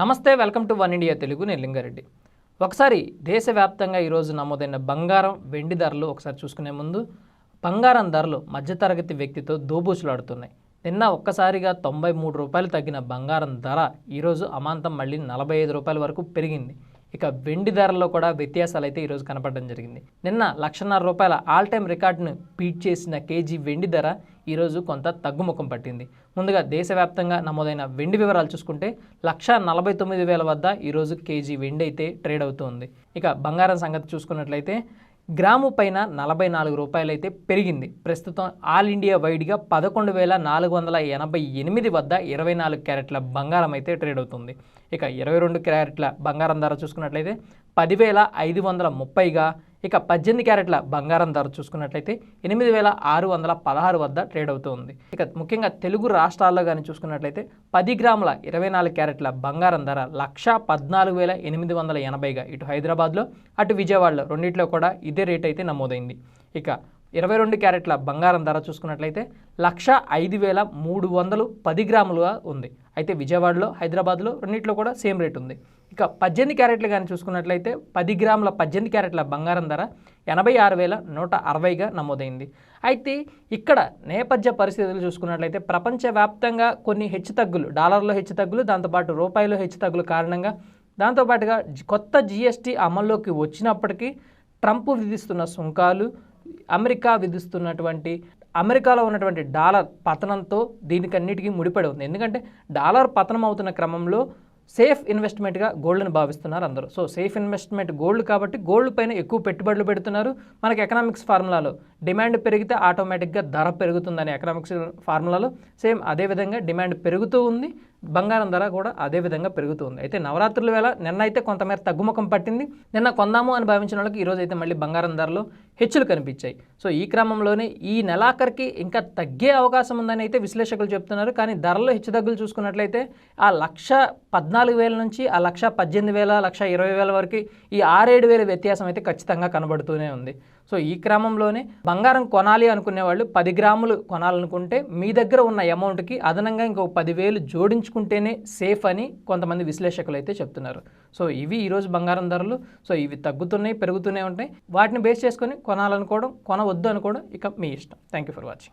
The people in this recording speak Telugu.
నమస్తే welcome to one India Telugu నేను లింగారెడ్డి. ఒకసారి దేశవ్యాప్తంగా ఈరోజు నమోదైన బంగారం వెండి ధరలు ఒకసారి చూసుకునే ముందు బంగారం ధరలు మధ్యతరగతి వ్యక్తితో దోబూచులాడుతున్నాయి. నిన్న ఒక్కసారిగా తొంభై మూడు రూపాయలు తగ్గిన బంగారం ధర ఈరోజు అమాంతం మళ్ళీ నలభై ఐదు రూపాయల వరకు పెరిగింది. ఇక వెండి ధరల్లో కూడా వ్యత్యాసాలు అయితే ఈరోజు కనపడడం జరిగింది. నిన్న లక్షన్నర రూపాయల ఆల్ టైమ్ రికార్డును బీట్ చేసిన కేజీ వెండి ధర ఈరోజు కొంత తగ్గుముఖం పట్టింది. ముందుగా దేశవ్యాప్తంగా నమోదైన వెండి వివరాలు చూసుకుంటే లక్ష నలభై తొమ్మిది వేల వద్ద ఈరోజు కేజీ వెండి అయితే ట్రేడ్ అవుతుంది ఇక బంగారం సంగతి చూసుకున్నట్లయితే గ్రాము పైన నలభై నాలుగు రూపాయలైతే పెరిగింది. ప్రస్తుతం ఆల్ ఇండియా వైడ్గా పదకొండు వేల నాలుగు వందల ఎనభై ఎనిమిది వద్ద ఇరవై నాలుగు క్యారెట్ల బంగారం అయితే ట్రేడ్ అవుతుంది. ఇక ఇరవై రెండు క్యారెట్ల బంగారం ధర చూసుకున్నట్లయితే పదివేల ఐదు వందల ముప్పైగా ఇక పద్దెనిమిది క్యారెట్ల బంగారం ధర చూసుకున్నట్లయితే ఎనిమిది వేల ఆరు వందల పదహారు వద్ద ట్రేడ్ అవుతుంది. ఇక ముఖ్యంగా తెలుగు రాష్ట్రాల్లో కానీ చూసుకున్నట్లయితే పది గ్రాముల ఇరవై నాలుగు క్యారెట్ల బంగారం ధర లక్ష పద్నాలుగు వేల ఎనిమిది వందల ఎనభైగా ఇటు హైదరాబాద్లో అటు విజయవాడలో రెండింటిలో కూడా ఇదే రేట్ అయితే నమోదైంది. ఇక ఇరవై రెండు క్యారెట్ల బంగారం ధర చూసుకున్నట్లయితే లక్ష ఐదు వేల మూడు వందలు పది గ్రాములుగా ఉంది. అయితే విజయవాడలో హైదరాబాద్లో రెండింటిలో కూడా సేమ్ రేట్ ఉంది. ఇక పద్దెనిమిది క్యారెట్లు కానీ చూసుకున్నట్లయితే పది గ్రాముల పద్దెనిమిది క్యారెట్ల బంగారం ధర ఎనభై ఆరు వేల నూట అరవైగా నమోదైంది. అయితే ఇక్కడ నేపథ్య పరిస్థితులు చూసుకున్నట్లయితే ప్రపంచవ్యాప్తంగా కొన్ని హెచ్చుతగ్గులు డాలర్లో హెచ్చుతగ్గులు దాంతోపాటు రూపాయలు హెచ్చుతగ్గుల కారణంగా దాంతోపాటుగా కొత్త జిఎస్టీ అమల్లోకి వచ్చినప్పటికీ ట్రంప్ విధిస్తున్న సుంకాలు అమెరికా విధిస్తున్నటువంటి అమెరికాలో ఉన్నటువంటి డాలర్ పతనంతో దీనికన్నిటికీ ముడిపడి ఉంది. ఎందుకంటే డాలర్ పతనం అవుతున్న క్రమంలో సేఫ్ ఇన్వెస్ట్మెంట్గా గోల్డ్ని భావిస్తున్నారు అందరూ. సో సేఫ్ ఇన్వెస్ట్మెంట్ గోల్డ్ కాబట్టి గోల్డ్ పైన ఎక్కువ పెట్టుబడులు పెడుతున్నారు. మనకి ఎకనామిక్స్ ఫార్ములాలో డిమాండ్ పెరిగితే ఆటోమేటిక్గా ధర పెరుగుతుందని ఎకనామిక్స్ ఫార్ములాలో సేమ్ అదేవిధంగా డిమాండ్ పెరుగుతూ ఉంది. బంగారం ధర కూడా అదే విధంగా పెరుగుతుంది. అయితే నవరాత్రుల వేళ నిన్న అయితే కొంతమేర తగ్గుముఖం పట్టింది. నిన్న కొందాము అని భావించిన వాళ్ళకి ఈరోజు అయితే మళ్ళీ బంగారం ధరలో హెచ్చులు కనిపించాయి. సో ఈ క్రమంలోనే ఈ నెలాఖరికి ఇంకా తగ్గే అవకాశం ఉందని అయితే విశ్లేషకులు చెప్తున్నారు. కానీ ధరలో హెచ్చుతగ్గులు చూసుకున్నట్లయితే ఆ లక్ష పద్నాలుగు వేల నుంచి ఆ లక్ష పద్దెనిమిది వేల లక్ష ఇరవై వేల వరకు ఈ ఆరేడు వేల వ్యత్యాసం అయితే ఖచ్చితంగా కనబడుతూనే ఉంది. సో ఈ క్రమంలోనే బంగారం కొనాలి అనుకునే వాళ్ళు పది గ్రాములు కొనాలనుకుంటే మీ దగ్గర ఉన్న అమౌంట్కి అదనంగా ఇంకో పదివేలు జోడించుకుంటేనే సేఫ్ అని కొంతమంది విశ్లేషకులు అయితే చెప్తున్నారు. సో ఇవి ఈరోజు బంగారం ధరలు. సో ఇవి తగ్గుతున్నాయి పెరుగుతూనే ఉంటాయి వాటిని బేస్ చేసుకొని కొనాలనుకోవడం కొనవద్దు అనుకోవడం ఇక మీ ఇష్టం. Thank you for watching